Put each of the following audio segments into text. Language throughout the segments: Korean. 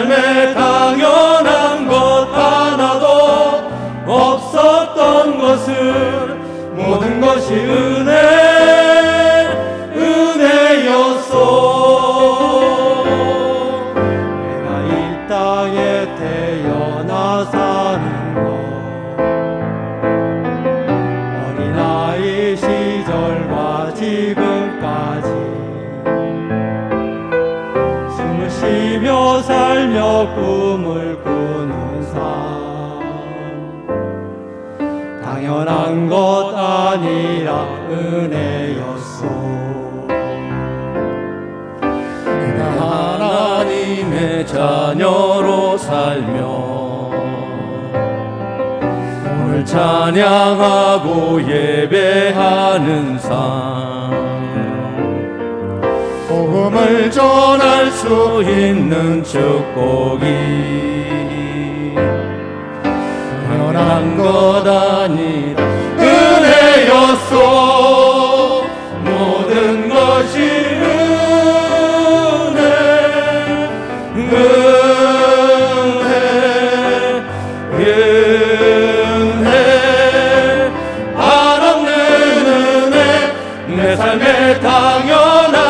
삶에 당연한 것 하나도 없었던 것을 모든 것이 쉬며 살며 꿈을 꾸는 삶. 당연한 것 아니라 은혜였소. 내가 하나님의 자녀로 살며 오늘 찬양하고 예배하는 삶 전할 수 있는 축복이 당연한 것 아니라 은혜였소. 모든 것이 은혜 은혜 은혜. 한없는 은혜 내 삶에 당연한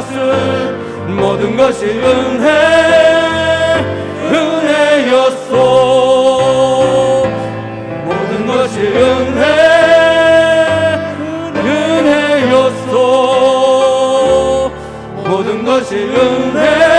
하셨음 모든 것이 은혜 은혜였소. 모든 것이 은혜 은혜였소. 모든 것이 은혜